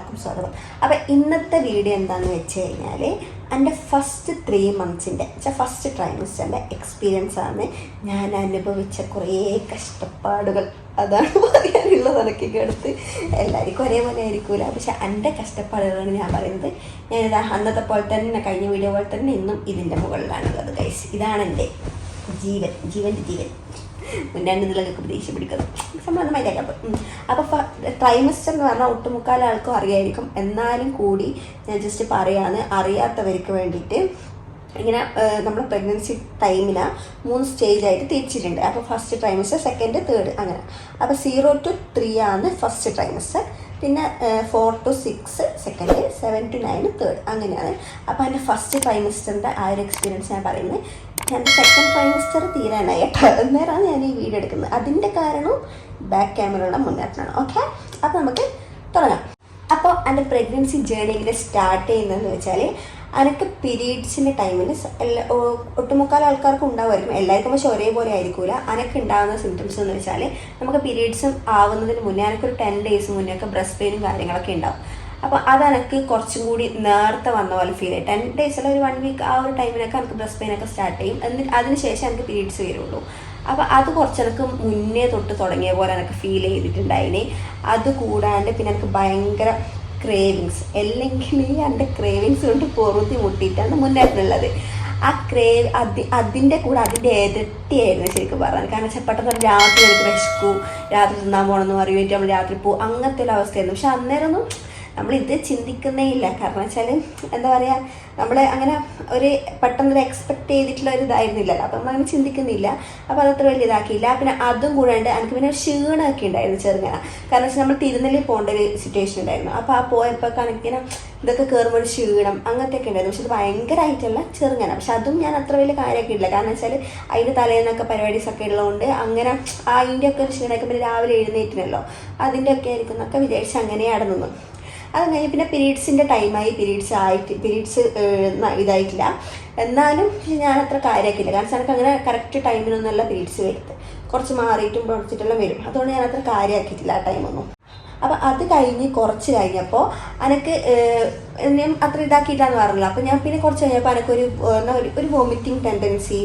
എല്ലാവർക്കും സ്വാഗതം. അപ്പം ഇന്നത്തെ വീഡിയോ എന്താണെന്ന് വെച്ച് കഴിഞ്ഞാൽ എന്റെ ഫസ്റ്റ് ത്രീ മന്ത്സിന്റെ വെച്ചാൽ ഫസ്റ്റ് ട്രൈമസ്റ്ററിന്റെ എക്സ്പീരിയൻസ് ആണ് ഞാൻ അനുഭവിച്ച കുറേ കഷ്ടപ്പാടുകൾ. അതാണ് പറയാനുള്ളത് അതൊക്കെ കേടുത്ത് എല്ലാവർക്കും ഒരേപോലെ ആയിരിക്കില്ല പക്ഷെ എന്റെ കഷ്ടപ്പാടുകളാണ് ഞാൻ പറയുന്നത്. ഞാനിത് അന്നത്തെ പോലെ തന്നെ കഴിഞ്ഞ വീഡിയോ പോലെ തന്നെ ഇന്നും ഇതിന്റെ മുകളിലാണുള്ളത് ഗൈസ് ഇതാണ് എന്റെ ജീവൻ ജീവന്റെ ജീവൻ. മുന്നാണ്ട് ദേഷ്യം പിടിക്കുന്നത് സംഭവം അപ്പം അപ്പോൾ ട്രൈമസ്റ്റർ എന്ന് പറഞ്ഞാൽ ഒട്ടുമുക്കാൽ ആൾക്കും അറിയായിരിക്കും. എന്നാലും കൂടി ഞാൻ ജസ്റ്റ് പറയാണ് അറിയാത്തവർക്ക് വേണ്ടിയിട്ട് ഇങ്ങനെ നമ്മൾ പ്രഗ്നൻസി ടൈമിന് മൂന്ന് സ്റ്റേജായിട്ട് തിരിച്ചിട്ടുണ്ട്. അപ്പോൾ ഫസ്റ്റ് ട്രൈമസ്റ്റർ സെക്കൻഡ് തേർഡ് അങ്ങനെ. അപ്പോൾ സീറോ ടു ത്രീ ആണ് ഫസ്റ്റ് ട്രൈമസ്റ്റർ പിന്നെ four to six second seven to nine third അങ്ങനെയാണ്. അപ്പോൾ എന്റെ ഫസ്റ്റ് ട്രൈമസ്റ്ററിന്റെ ആ ഒരു എക്സ്പീരിയൻസ് ഞാൻ പറയുന്നത്. എന്റെ സെക്കൻഡ് ട്രൈമസ്റ്റർ തീരാനായി കേട്ടോ. അന്നേരമാണ് ഞാൻ ഈ വീഡിയോ എടുക്കുന്നത്. അതിന്റെ കാരണം ബാക്ക് ക്യാമറയുടെ മുന്നേറ്റമാണ്. ഓക്കെ അപ്പോൾ നമുക്ക് തുടങ്ങാം. അപ്പോൾ എന്റെ പ്രഗ്നൻസി ജേണി ഇങ്ങനെ സ്റ്റാർട്ട് ചെയ്യുന്നതെന്ന് വെച്ചാൽ എനിക്ക് പീരീഡ്സിന്റെ ടൈമിൽ എല്ലാ ഒട്ടുമുക്കാൽ ആൾക്കാർക്കും ഉണ്ടാവുമായിരിക്കും. എല്ലാവർക്കും പക്ഷേ ഒരേപോലെ ആയിരിക്കില്ല അനക്ക് ഉണ്ടാകുന്ന സിംറ്റംസ് എന്ന് വെച്ചാൽ നമുക്ക് പീരീഡ്സും ആവുന്നതിന് മുന്നേ അനക്കൊരു ടെൻ ഡേയ്സ് മുന്നേ ഒക്കെ ബ്രസ്റ്റ് പെയിനും കാര്യങ്ങളൊക്കെ ഉണ്ടാവും. അപ്പോൾ അതെനിക്ക് കുറച്ചും കൂടി നേരത്തെ വന്ന പോലെ ഫീൽ ചെയ്യും. ടെൻ ഡേയ്സിൽ ഒരു വൺ വീക്ക് ആ ഒരു ടൈമിനൊക്കെ എനിക്ക് ബ്രസ്റ്റ് പെയിനൊക്കെ സ്റ്റാർട്ട് ചെയ്യും. എന്നിട്ട് അതിന് ശേഷം എനിക്ക് പീരീഡ്സ് വരുള്ളൂ. അപ്പോൾ അത് കുറച്ചെനക്ക് മുന്നേ തൊട്ട് തുടങ്ങിയ പോലെ എനിക്ക് ഫീൽ ചെയ്തിട്ടുണ്ടായിന്. അത് കൂടാണ്ട് പിന്നെ എനിക്ക് ഭയങ്കര ക്രേവിങ്സ് അല്ലെങ്കിൽ എന്റെ ക്രേവിങ്സ് കൊണ്ട് പൊറുതി മുട്ടിയിട്ടാണ് മുന്നേറ്റുള്ളത് ആ ക്രേവ് അതി അതിന്റെ കൂടെ അതിന്റെ ഇരട്ടിയായിരുന്നു ശരിക്കും പറയാൻ കാരണം വെച്ചാൽ പെട്ടെന്ന് രാത്രി എനിക്ക് വിശക്കും. രാത്രി തിന്നാൻ പോകണമെന്ന് പറയും നമ്മൾ രാത്രി പോകും അങ്ങനത്തെ ഒരു അവസ്ഥയായിരുന്നു. പക്ഷെ അന്നേരമൊന്നും നമ്മൾ ഇത് ചിന്തിക്കുന്നേ ഇല്ല കാരണം വെച്ചാൽ എന്താ പറയുക നമ്മൾ അങ്ങനെ ഒരു പെട്ടെന്ന് എക്സ്പെക്ട് ചെയ്തിട്ടുള്ള ഒരു ഇതായിരുന്നില്ലല്ലോ. അപ്പം അങ്ങനെ ചിന്തിക്കുന്നില്ല. അപ്പോൾ അതത്ര വലിയ ഇതാക്കിയില്ല പിന്നെ അതും കൂടാണ്ട് എനിക്ക് പിന്നെ ക്ഷീണമൊക്കെ ഉണ്ടായിരുന്നു ചെറുങ്ങനെ. കാരണം വെച്ചാൽ നമ്മൾ തിരുനെല്ലി പോകേണ്ട ഒരു സിറ്റുവേഷൻ ഉണ്ടായിരുന്നു. അപ്പോൾ ആ പോയപ്പോൾ കണക്കിന് ഇതൊക്കെ കയറുമ്പോൾ ക്ഷീണം അങ്ങനത്തെ ഒക്കെ ഉണ്ടായിരുന്നു. പക്ഷെ ഇത് ഭയങ്കരമായിട്ടുള്ള ചെറുങ്ങനെ. പക്ഷെ അതും ഞാൻ അത്ര വലിയ കാര്യമൊക്കെ ഇല്ല. കാരണം വെച്ചാൽ അതിന്റെ തലേന്നൊക്കെ പരിപാടീസൊക്കെ ഉള്ളതുകൊണ്ട് അങ്ങനെ ആ ഒക്കെ ക്ഷീണമൊക്കെ പിന്നെ രാവിലെ എഴുന്നേറ്റിനല്ലോ. അതിന്റെ ഒക്കെ ആയിരിക്കും എന്നൊക്കെ വിചാരിച്ച് അങ്ങനെയാണ് നിന്നു അത് കഴിഞ്ഞ് പിന്നെ പീരീഡ്സിന്റെ ടൈമായി പീരീഡ്സ് ആയിട്ട് പീരീഡ്സ് ഇതായിട്ടില്ല. എന്നാലും ഞാൻ അത്ര കാര്യമാക്കിയില്ല കാരണം എനിക്ക് അങ്ങനെ കറക്റ്റ് ടൈമിനൊന്നുമല്ല പീരീഡ്സ് വരുന്നത്. കുറച്ച് മാറിയിട്ടും കുറച്ചിട്ടെല്ലാം വരും. അതുകൊണ്ട് ഞാൻ അത്ര കാര്യമാക്കിയിട്ടില്ല ആ ടൈമൊന്നും അപ്പോൾ അത് കഴിഞ്ഞ് കുറച്ച് കഴിഞ്ഞപ്പോൾ എനിക്ക് ഞാൻ അത്ര ഇതാക്കിയിട്ടാന്ന് പറഞ്ഞില്ല. അപ്പോൾ ഞാൻ പിന്നെ കുറച്ച് കഴിഞ്ഞപ്പോൾ എനിക്കൊരു ഒരു ഒരു വോമിറ്റിംഗ് ടെൻഡൻസി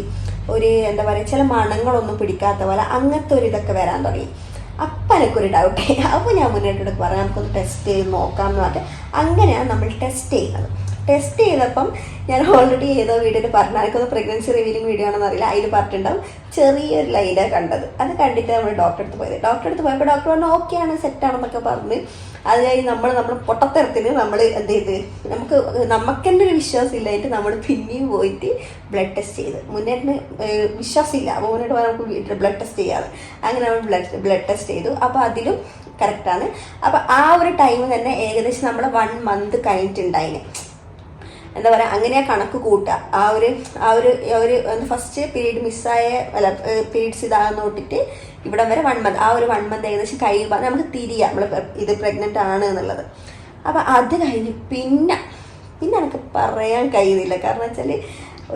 ഒരു എന്താ പറയുക ചില മണങ്ങളൊന്നും പിടിക്കാത്ത പോലെ അങ്ങനത്തെ ഒരു ഇതൊക്കെ വരാൻ തുടങ്ങി. അപ്പം ഡൗട്ടേ അപ്പോൾ ഞാൻ മുന്നോട്ട് പറയാം. നമുക്കൊന്ന് ടെസ്റ്റ് ചെയ്ത് നോക്കാം എന്ന് പറഞ്ഞാൽ അങ്ങനെയാണ് നമ്മൾ ടെസ്റ്റ് ചെയ്യുന്നത്. ടെസ്റ്റ് ചെയ്തപ്പം ഞാൻ ഓൾറെഡി ഏതോ വീഡിയോയിൽ പറഞ്ഞ എനിക്കൊന്ന് പ്രഗ്നൻസി റിവീലിംഗ് വീഡിയോ ആണെന്ന് അറിയില്ല. അതിൽ പറഞ്ഞിട്ടുണ്ടാവും. ചെറിയൊരു ലൈനാണ് കണ്ടത്. അത് കണ്ടിട്ട് നമ്മൾ ഡോക്ടറെ അടുത്ത് പോയത്. ഡോക്ടറെ അടുത്ത് പോയപ്പോൾ ഡോക്ടർ പറഞ്ഞു ഓക്കെ ആണ് സെറ്റാണെന്നൊക്കെ പറഞ്ഞ് അത് കഴിഞ്ഞ് നമ്മൾ നമ്മുടെ പൊട്ടത്തരത്തിന് നമ്മൾ എന്ത് ചെയ്ത്? നമുക്ക് നമുക്കെന്നെ ഒരു വിശ്വാസം ഇല്ലായിട്ട് നമ്മൾ പിന്നെയും പോയിട്ട് ബ്ലഡ് ടെസ്റ്റ് ചെയ്ത്. മുന്നേറ്റിന് വിശ്വാസമില്ല. അപ്പോൾ മുന്നോട്ട് നമുക്ക് വീട്ടിൽ ബ്ലഡ് ടെസ്റ്റ് ചെയ്യാതെ അങ്ങനെ നമ്മൾ ബ്ലഡ് ബ്ലഡ് ടെസ്റ്റ് ചെയ്തു. അപ്പോൾ അതിലും കറക്റ്റാണ് അപ്പോൾ ആ ഒരു ടൈം തന്നെ ഏകദേശം നമ്മൾ വൺ മന്ത് കഴിഞ്ഞിട്ടുണ്ടായിന്. എന്താ പറയുക അങ്ങനെ കണക്ക് കൂട്ടുക. ആ ഒരു ആ ഒരു ഒരു ഫസ്റ്റ് പീരീഡ് മിസ്സായ അല്ല പീരീഡ്സ് ഇതാകുന്ന തൊട്ടിട്ട് ഇവിടെ വരെ വൺ മന്ത് ആ ഒരു വൺ മന്ത് ഏകദേശം കഴിയുമ്പോൾ നമുക്ക് തിരിയാം. നമ്മൾ ഇത് പ്രഗ്നന്റ് ആണ് എന്നുള്ളത്. അപ്പോൾ അത് കഴിഞ്ഞ് പിന്നെ പിന്നെ എനിക്ക് പറയാൻ കഴിയുന്നില്ല. കാരണം വെച്ചാൽ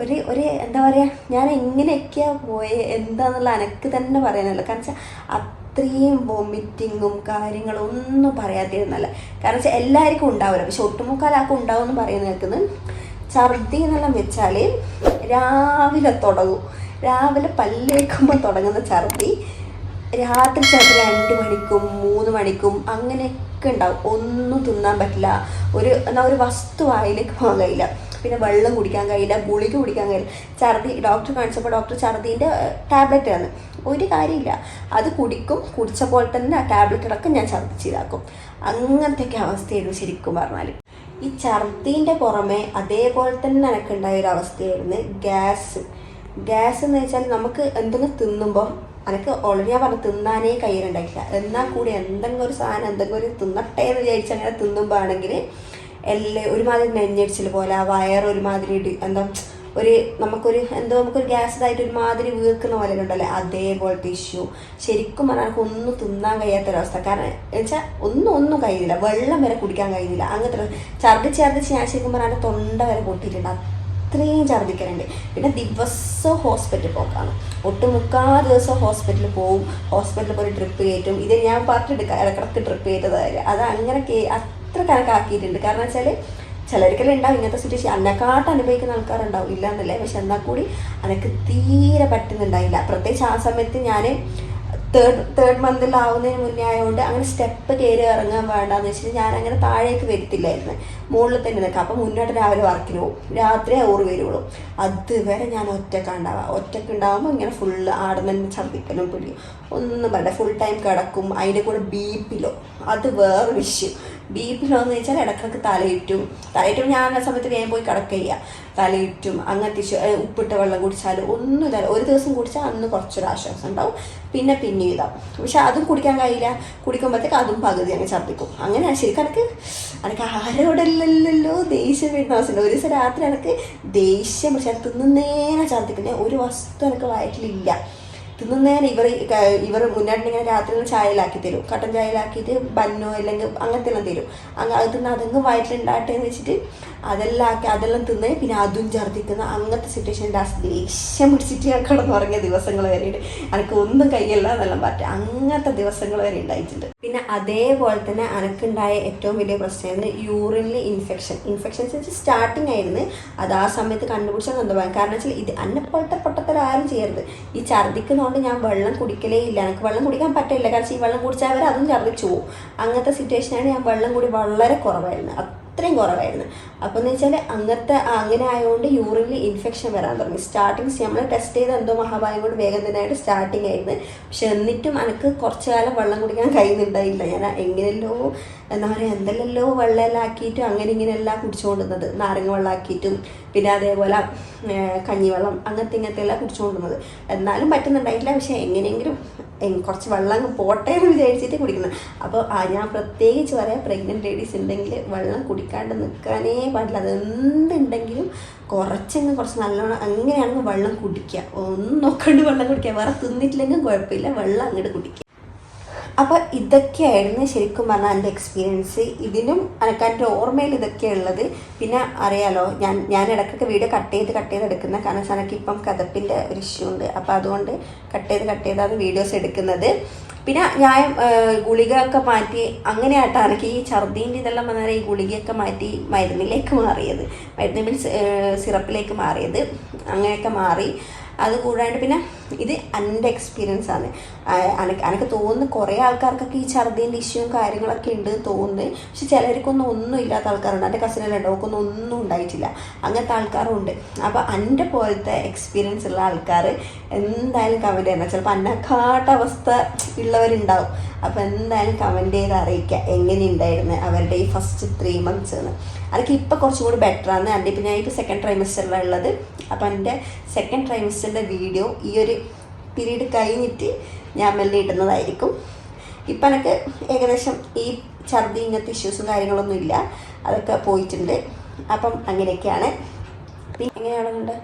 ഒരു ഒരു എന്താ പറയുക ഞാൻ എങ്ങനെയൊക്കെയാണ് പോയത് എന്താണെന്നുള്ള എനിക്ക് തന്നെ പറയാനല്ല. കാരണം വെച്ചാൽ അത്രയും വോമിറ്റിങ്ങും കാര്യങ്ങളും ഒന്നും പറയാതിരുന്നല്ല കാരണം വെച്ചാൽ എല്ലാവർക്കും ഉണ്ടാവില്ല പക്ഷെ ഒട്ടുമുക്കാലാക്കും ഉണ്ടാവും എന്ന് പറയുന്ന കേൾക്കുന്നത് ഛർദി എന്നെല്ലാം വെച്ചാൽ രാവിലെ തുടങ്ങും. രാവിലെ പല്ലേക്കുമ്പോൾ തുടങ്ങുന്ന ഛർദി രാത്രി ചിലപ്പോൾ രണ്ട് മണിക്കും മൂന്ന് മണിക്കും അങ്ങനെയൊക്കെ ഉണ്ടാവും. ഒന്നും തിന്നാൻ പറ്റില്ല. ഒരു എന്നാൽ ഒരു വസ്തു വായിലേക്ക് പോകാൻ കഴിയില്ല. പിന്നെ വെള്ളം കുടിക്കാൻ കഴിയില്ല ഗുളിക കുടിക്കാൻ കഴിയില്ല. ഛർദി ഡോക്ടർ കാണിച്ചപ്പോൾ ഡോക്ടർ ഛർദീന്റെ ടാബ്ലറ്റ് ആണ് ഒരു കാര്യമില്ല. അത് കുടിക്കും കുടിച്ച പോലെ തന്നെ ആ ടാബ്ലറ്റ് അടക്കം ഞാൻ ഛർദിച്ചിതാക്കും. അങ്ങനത്തെയൊക്കെ അവസ്ഥയായിരുന്നു ശരിക്കും പറഞ്ഞാൽ ഈ ഛർദീന്റെ പുറമെ അതേപോലെ തന്നെ എനിക്കുണ്ടായ ഒരു അവസ്ഥയായിരുന്നു ഗ്യാസ്. ഗ്യാസ് എന്ന് വെച്ചാൽ നമുക്ക് എന്തെങ്കിലും തിന്നുമ്പോൾ എനിക്ക് ഓൾറെഡി ഞാൻ പറഞ്ഞു തിന്നാനേ കയ്യിലുണ്ടായിട്ടില്ല. എന്നാൽ കൂടി എന്തെങ്കിലും ഒരു സാധനം എന്തെങ്കിലും ഒരു തിന്നട്ടെ എന്ന് വിചാരിച്ച് അങ്ങനെ തിന്നുമ്പോൾ ആണെങ്കിൽ എല്ലാം ഒരുമാതിരി നെഞ്ഞടിച്ചിൽ പോലെ ആ വയർ ഒരുമാതിരി എന്താ ഒരു നമുക്കൊരു എന്തോ നമുക്കൊരു ഗ്യാസ് ഇതായിട്ട് ഒരുമാതിരി വീർക്കുന്ന പോലെ ഉണ്ടല്ലേ? അതേപോലത്തെ ഇഷ്യൂ ശരിക്കും പറഞ്ഞാൽ എനിക്ക് ഒന്നും തിന്നാൻ കഴിയാത്തൊരവസ്ഥ. കാരണം വെച്ചാൽ ഒന്നും ഒന്നും കഴിയുന്നില്ല. വെള്ളം വരെ കുടിക്കാൻ കഴിയുന്നില്ല. അങ്ങനത്തെ ഛർദ്ദിച്ച് ഛർദ്ദിച്ച് ഞാൻ ശരിക്കും പറഞ്ഞാൽ തൊണ്ട വരെ പൊട്ടിയിട്ടുണ്ട്. അത്രയും ഛർദ്ദിക്കലുണ്ട്. പിന്നെ ദിവസവും ഹോസ്പിറ്റലിൽ പോക്കാണ്. ഒട്ടുമുക്കാ ദിവസം ഹോസ്പിറ്റലിൽ പോവും. ഹോസ്പിറ്റലിൽ പോയി ട്രിപ്പ് കയറ്റും. ഇത് ഞാൻ പറഞ്ഞിട്ട് ഇടക്കിടക്ക് ട്രിപ്പ് കയറ്റതായാലും അത് അങ്ങനെ അത്ര കണക്കാക്കിയിട്ടുണ്ട് കാരണം വെച്ചാൽ ചിലർക്കെല്ലാം ഉണ്ടാവും ഇങ്ങനത്തെ സിറ്റുവേഷൻ അന്നെക്കാട്ട് അനുഭവിക്കുന്ന ആൾക്കാരുണ്ടാവും. ഇല്ല എന്നല്ലേ. പക്ഷെ എന്നാൽ കൂടി അനക്ക് തീരെ പറ്റുന്നുണ്ടായില്ല. പ്രത്യേകിച്ച് ആ സമയത്ത് ഞാൻ തേർഡ് തേർഡ് മന്തിലാവുന്നതിന് മുന്നേ ആയതുകൊണ്ട് അങ്ങനെ സ്റ്റെപ്പ് കയറി ഇറങ്ങാൻ വേണ്ടാന്ന് വെച്ചിട്ട് ഞാൻ അങ്ങനെ താഴേക്ക് വരത്തില്ലായിരുന്നു. മുകളിൽ തന്നെ നിൽക്കാം. അപ്പം മുന്നോട്ട് രാവിലെ വർക്കിന് പോകും രാത്രി ഓറ് വരുള്ളൂ. അതുവരെ ഞാൻ ഒറ്റയ്ക്ക് ഉണ്ടാവുക. ഒറ്റയ്ക്ക് ഉണ്ടാകുമ്പോൾ ഇങ്ങനെ ഫുള്ള് ആടെ തന്നെ ഛർദ്ദിക്കലും പിടിക്കും. ഒന്നും വേണ്ട ഫുൾ ടൈം കിടക്കും. അതിന്റെ കൂടെ ബീപ്പിലോ അത് വേറെ വിഷയം. ബീപ്പിലോ എന്ന് വെച്ചാൽ ഇടക്കിടക്ക് തലയിറ്റും തലയിറ്റും ഞാൻ ആ സമയത്ത് വേഗം പോയി കിടക്കുക തലയിട്ടും അങ്ങനത്തെ ഉപ്പിട്ട വെള്ളം കുടിച്ചാൽ ഒന്നും തല ഒരു ദിവസം കുടിച്ചാൽ അന്ന് കുറച്ചൊരു ആശ്വാസം ഉണ്ടാവും. പിന്നെ പിന്നെ ഇതാവും പക്ഷെ അതും കുടിക്കാൻ കഴിയില്ല. കുടിക്കുമ്പോഴത്തേക്ക് അതും പകുതി അങ്ങ് ഛർദ്ദിക്കും. അങ്ങനെ ശരിക്കും എനിക്ക് എനിക്ക് ആരോടല്ലല്ലോ ദേഷ്യം വരുന്ന ഒരു ദിവസം രാത്രി എനിക്ക് ദേഷ്യം പക്ഷെ അത് തിന്നുന്നേനെ ഛർദ്ദിക്കുന്നത് ഒരു വസ്തു എനിക്ക് വയറ്റിലില്ല. തിന്നുന്നേനെ ഇവർ ഇവർ മുന്നോട്ട് ഇങ്ങനെ രാത്രി ചായയിലാക്കി തരും. കട്ടൻ ചായയിലാക്കിയിട്ട് ബന്നോ അല്ലെങ്കിൽ അങ്ങനത്തെ എല്ലാം തരും. അങ്ങ് അത് തിന്ന് അതെങ്ങും വയറ്റിലുണ്ടാട്ടെ എന്ന് വെച്ചിട്ട് അതെല്ലാം ആക്കി അതെല്ലാം തിന്ന് പിന്നെ അതും ഛർദ്ദിക്കുന്ന അങ്ങനത്തെ സിറ്റുവേഷൻ ലാസ്റ്റ് ദേഷ്യം പിടിച്ചിട്ട് ഞാൻ കിടന്നുറങ്ങിയ ദിവസങ്ങൾ വരെയുണ്ട് എനിക്ക് ഒന്നും കയ്യല്ല എന്നെല്ലാം പറ്റും. അങ്ങനത്തെ ദിവസങ്ങൾ വരെ ഉണ്ടായിട്ടുണ്ട്. പിന്നെ അതേപോലെ തന്നെ എനിക്കുണ്ടായ ഏറ്റവും വലിയ പ്രശ്നമായിരുന്നു യൂറിനിൽ ഇൻഫെക്ഷൻ ഇൻഫെക്ഷൻസ് വെച്ച് സ്റ്റാർട്ടിങ് ആയിരുന്നു. അത് ആ സമയത്ത് കണ്ടുപിടിച്ചാൽ സ്വന്തമായി കാരണം വെച്ചാൽ ഇത് എന്നെപ്പോലത്തെ പൊട്ടത്തരം ആരും ചെയ്യരുത്. ഈ ഛർദ്ദിക്കുന്നതുകൊണ്ട് ഞാൻ വെള്ളം കുടിക്കലേ ഇല്ല. എനിക്ക് വെള്ളം കുടിക്കാൻ പറ്റില്ല. കാരണം ഈ വെള്ളം കുടിച്ചാൽ അവർ അതും ഛർദ്ദിച്ചു പോകും. അങ്ങനത്തെ സിറ്റുവേഷനാണ് ഞാൻ വെള്ളം കൂടി വളരെ കുറവായിരുന്നു. അത്രയും കുറവായിരുന്നു. അപ്പോൾ എന്ന് വെച്ചാൽ അങ്ങനത്തെ അങ്ങനെ ആയതുകൊണ്ട് യൂറിനിൽ ഇൻഫെക്ഷൻ വരാൻ തുടങ്ങി. സ്റ്റാർട്ടിങ് നമ്മൾ ടെസ്റ്റ് ചെയ്ത എന്തോ മഹാഭാഗ്യം കൊണ്ട് വേഗം തന്നെ ആയിട്ട് സ്റ്റാർട്ടിങ് ആയിരുന്നു. പക്ഷെ എന്നിട്ടും എനിക്ക് കുറച്ച് കാലം വെള്ളം കുടിക്കാൻ കഴിയുന്നുണ്ടായില്ല. ഞാൻ എങ്ങനെയല്ലോ എന്താ പറയുക എന്തെല്ലോ വെള്ളമെല്ലാം ആക്കിയിട്ടും അങ്ങനെ ഇങ്ങനെയെല്ലാം കുടിച്ചുകൊണ്ടിരുന്നത്. നാരങ്ങ വെള്ളമാക്കിയിട്ടും പിന്നെ അതേപോലെ കഞ്ഞിവെള്ളം അങ്ങനത്തെ ഇങ്ങനത്തെ എല്ലാം കുടിച്ചുകൊണ്ടിരുന്നത്. എന്നാലും പറ്റുന്നുണ്ടായിട്ടില്ല പക്ഷേ എങ്ങനെയെങ്കിലും കുറച്ച് വെള്ളം അങ്ങ് പോട്ടെ എന്ന് വിചാരിച്ചിട്ട് കുടിക്കുന്നത്. അപ്പോൾ ഞാൻ പ്രത്യേകിച്ച് പറയാം പ്രഗ്നന്റ് ലേഡീസ് ഉണ്ടെങ്കിൽ വെള്ളം കുടിക്കാണ്ട് നിൽക്കാനേ പാടില്ല. അതെന്തുണ്ടെങ്കിലും കുറച്ചങ്ങ് കുറച്ച് നല്ലോണം അങ്ങനെയാണെങ്കിൽ വെള്ളം കുടിക്കുക. ഒന്നും നോക്കണ്ട് വെള്ളം കുടിക്കുക. വേറെ തിന്നിട്ടില്ലെങ്കിലും കുഴപ്പമില്ല. വെള്ളം അങ്ങോട്ട് കുടിക്കുക. അപ്പോൾ ഇതൊക്കെയായിരുന്നു ശരിക്കും പറഞ്ഞാൽ എന്റെ എക്സ്പീരിയൻസ് ഇതിനും എനിക്ക് എന്റെ ഓർമ്മയിൽ ഇതൊക്കെയുള്ളത് പിന്നെ അറിയാലോ ഞാൻ ഞാൻ ഇടയ്ക്കൊക്കെ വീഡിയോ കട്ട് ചെയ്ത് കട്ട് ചെയ്ത് എടുക്കുന്ന കാരണം വെച്ചാൽ എനിക്ക് ഇപ്പം കഥപ്പിന്റെ ഒരു ഇഷ്യൂ ഉണ്ട്. അപ്പോൾ അതുകൊണ്ട് കട്ട് ചെയ്ത് കട്ട് ചെയ്താണ് വീഡിയോസ് എടുക്കുന്നത്. പിന്നെ ഞാൻ ഗുളിക ഒക്കെ മാറ്റി അങ്ങനെയായിട്ടാണ് എനിക്ക് ഈ ഛർദീന്റെ ഇതെല്ലാം വന്നാൽ ഈ ഗുളികയൊക്കെ മാറ്റി മരുന്നിലേക്ക് മാറിയത്. മരുന്ന് മീൻസ് സിറപ്പിലേക്ക് മാറിയത്. അങ്ങനെയൊക്കെ മാറി. അത് കൂടാണ്ട് പിന്നെ ഇത് എന്റെ എക്സ്പീരിയൻസ് ആണ്. എനിക്ക് എനിക്ക് തോന്നുന്നു കുറേ ആൾക്കാർക്കൊക്കെ ഈ ഛർദീന്റെ ഇഷ്യൂവും കാര്യങ്ങളൊക്കെ ഉണ്ട് തോന്നുന്നു. പക്ഷെ ചിലർക്കൊന്നും ഒന്നും ഇല്ലാത്ത ആൾക്കാരുണ്ട്. എന്റെ കസിനെല്ലാം ഡോക്കൊന്നും ഒന്നും ഉണ്ടായിട്ടില്ല. അങ്ങനത്തെ ആൾക്കാരും ഉണ്ട്. അപ്പോൾ എന്റെ പോലത്തെ എക്സ്പീരിയൻസ് ഉള്ള ആൾക്കാർ എന്തായാലും കമന്റ് ചെയ്യണം. ചിലപ്പോൾ അന്നക്കാട്ട അവസ്ഥ ഉള്ളവരുണ്ടാവും. അപ്പോൾ എന്തായാലും കമന്റ് ചെയ്ത് അറിയിക്കുക എങ്ങനെയുണ്ടായിരുന്നു അവരുടെ ഈ ഫസ്റ്റ് ത്രീ മന്ത്സ് എന്ന്. അതൊക്കെ ഇപ്പോൾ കുറച്ചും കൂടി ബെറ്റർ ആണ്. അതിന്റെ ഇപ്പം ഞാൻ ഇപ്പോൾ സെക്കൻഡ് ട്രൈമസ്റ്ററിലാണ് ഉള്ളത്. അപ്പോൾ എന്റെ സെക്കൻഡ് ട്രൈമസ്റ്ററിന്റെ വീഡിയോ ഈ ഒരു പീരീഡ് കഴിഞ്ഞിട്ട് ഞാൻ മെല്ലെ ഇടുന്നതായിരിക്കും. ഇപ്പം എനിക്ക് ഏകദേശം ഈ ഛർദി ഇങ്ങനത്തെ ഇഷ്യൂസും കാര്യങ്ങളൊന്നും ഇല്ല. അതൊക്കെ പോയിട്ടുണ്ട്. അപ്പം അങ്ങനെയൊക്കെയാണ്. പിന്നെ എങ്ങനെയാണെന്നുണ്ട്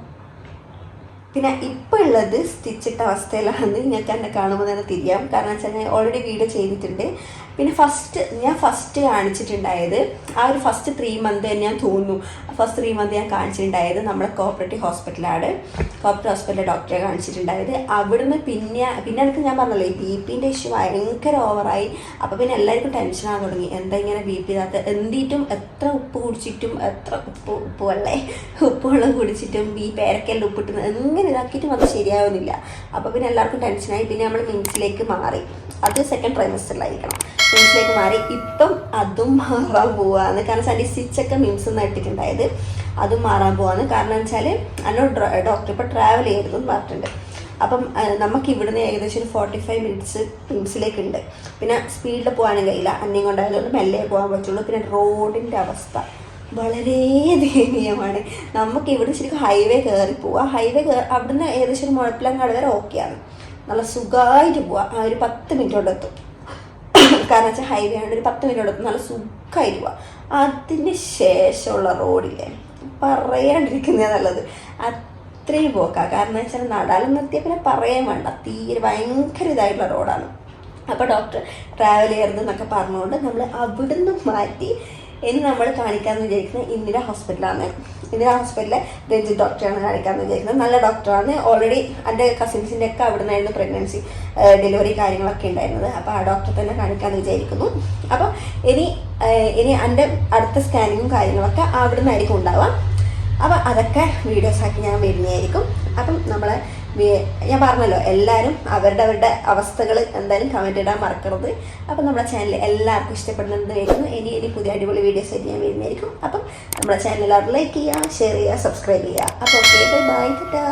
പിന്നെ ഇപ്പോൾ ഉള്ളത് സ്റ്റിച്ചിട്ട അവസ്ഥയിലാണ് നിങ്ങൾക്ക് എന്നെ കാണുമ്പോൾ തന്നെ തിരിയാം. കാരണം വെച്ചാൽ ഞാൻ ഓൾറെഡി വീഡിയോ ചെയ്തിട്ടുണ്ട്. പിന്നെ ഫസ്റ്റ് ഞാൻ ഫസ്റ്റ് കാണിച്ചിട്ടുണ്ടായത് ആ ഒരു ഫസ്റ്റ് ത്രീ മന്ത് ഞാൻ തോന്നുന്നു. ഫസ്റ്റ് ത്രീ മന്ത് ഞാൻ കാണിച്ചിട്ടുണ്ടായത് നമ്മുടെ കോപ്പറേറ്റീവ് ഹോസ്പിറ്റലാണ് കോപ്പറേറ്റീവ് ഹോസ്പിറ്റലിലെ ഡോക്ടറെ കാണിച്ചിട്ടുണ്ടായത്. അവിടുന്ന് പിന്നെ പിന്നെ എനിക്ക് ഞാൻ പറഞ്ഞല്ലോ ഈ ബി പിന്റെ ഇഷ്യൂ ഭയങ്കര ഓവറായി അപ്പോൾ പിന്നെ എല്ലാവർക്കും ടെൻഷനാകാൻ തുടങ്ങി. എന്താ ഇങ്ങനെ ബി പി ഇതാത്ത എന്തിട്ടും എത്ര ഉപ്പ് കുടിച്ചിട്ടും എത്ര ഉപ്പ് ഉപ്പ് വെള്ളേ ഉപ്പ് വെള്ളം കുടിച്ചിട്ടും ഈ പേരക്കെല്ലാം ഉപ്പിട്ടും എങ്ങനെ ഇതാക്കിയിട്ടും അത് ശരിയാവുന്നില്ല. അപ്പോൾ പിന്നെ എല്ലാവർക്കും ടെൻഷനായി പിന്നെ നമ്മൾ മിംസിലേക്ക് മാറി. അത് സെക്കൻഡ് ട്രൈമസ്റ്ററിലായിരിക്കണം മിംസിലേക്ക് മാറി. ഇപ്പം അതും മാറാൻ പോവാന്ന് കാരണം ഈ സ്റ്റിച്ചൊക്കെ മിംസ് നിന്ന് ഇട്ടിട്ടുണ്ടായത് അതും മാറാൻ പോവാന്ന് കാരണം വെച്ചാൽ എന്നോട് ഡോക്ടർ ഇപ്പോൾ ട്രാവൽ ചെയ്യരുതെന്ന് പറഞ്ഞിട്ടുണ്ട്. അപ്പം നമുക്ക് ഇവിടുന്ന് ഏകദേശം ഒരു ഫോർട്ടി ഫൈവ് മിനിറ്റ്സ് മിംസിലേക്ക് ഉണ്ട് പിന്നെ സ്പീഡിൽ പോകാനും കഴിയില്ല. അന്നേം കൊണ്ടായതുകൊണ്ട് മെല്ലെ പോകാൻ പറ്റുള്ളൂ. പിന്നെ റോഡിന്റെ അവസ്ഥ വളരെ ദയനീയമാണ്. നമുക്ക് ഇവിടെ ശരിക്കും ഹൈവേ കയറി പോവാം. ഹൈവേ കയറി അവിടുന്ന് ഏകദേശം ഒരു മുഴപ്പിലങ്ങാട് വരെ ഓക്കെയാണ് നല്ല സുഖമായിട്ട് പോവാം. ആ ഒരു പത്ത് മിനിറ്റ് കൊണ്ട് എത്തും. കാരണം വെച്ചാൽ ഹൈവേ ആണ് ഒരു പത്ത് മിനിറ്റ് കൊണ്ട് എത്തും. നല്ല സുഖമായിട്ട് പോവാം. അതിന് ശേഷമുള്ള റോഡില്ലേ. പറയാണ്ടിരിക്കുന്നതാണ് നല്ലത്. അത്രയും പോക്കാം. കാരണം വെച്ചാൽ നടാലും നിർത്തിയ പിന്നെ പറയാൻ വേണ്ട. തീരെ ഭയങ്കര ഇതായിട്ടുള്ള റോഡാണ്. അപ്പോൾ ഡോക്ടർ ട്രാവൽ ചെയ്യരുത് എന്നൊക്കെ പറഞ്ഞുകൊണ്ട് നമ്മൾ അവിടുന്ന് മാറ്റി ഇനി നമ്മൾ കാണിക്കാമെന്ന് വിചാരിക്കുന്നത് ഇന്ദിര ഹോസ്പിറ്റലാണ് ഇന്ദിര ഹോസ്പിറ്റലിലെ രഞ്ജിത്ത് ഡോക്ടറാണ് കാണിക്കാമെന്ന് വിചാരിക്കുന്നത്. നല്ല ഡോക്ടറാണ് ഓൾറെഡി എന്റെ കസിൻസിന്റെ ഒക്കെ അവിടെ നിന്നായിരുന്നു പ്രഗ്നൻസി ഡെലിവറി കാര്യങ്ങളൊക്കെ ഉണ്ടായിരുന്നത്. അപ്പോൾ ആ ഡോക്ടറെ തന്നെ കാണിക്കാമെന്ന് വിചാരിക്കുന്നു. അപ്പോൾ ഇനി ഇനി എന്റെ അടുത്ത സ്കാനിങ്ങും കാര്യങ്ങളൊക്കെ അവിടെ നിന്നായിരിക്കും ഉണ്ടാവുക. അപ്പോൾ അതൊക്കെ വീഡിയോസാക്കി ഞാൻ വരുന്നതായിരിക്കും. അപ്പം നമ്മൾ ഞാൻ പറഞ്ഞല്ലോ എല്ലാവരും അവരുടെ അവരുടെ അവസ്ഥകൾ എന്തായാലും കമന്റ് ഇടാൻ മറക്കരുത്. അപ്പം നമ്മുടെ ചാനൽ എല്ലാവർക്കും ഇഷ്ടപ്പെടുന്നത് വരുന്നു ഇനി ഇനി പുതിയ അടിപൊളി വീഡിയോസ് ആയിട്ട് ഞാൻ വരുന്നതായിരിക്കും. അപ്പം നമ്മുടെ ചാനൽ എല്ലാവരും ലൈക്ക് ചെയ്യുക ഷെയർ ചെയ്യുക സബ്സ്ക്രൈബ് ചെയ്യുക. അപ്പോൾ ഓക്കെ ബൈ ബൈ ടാ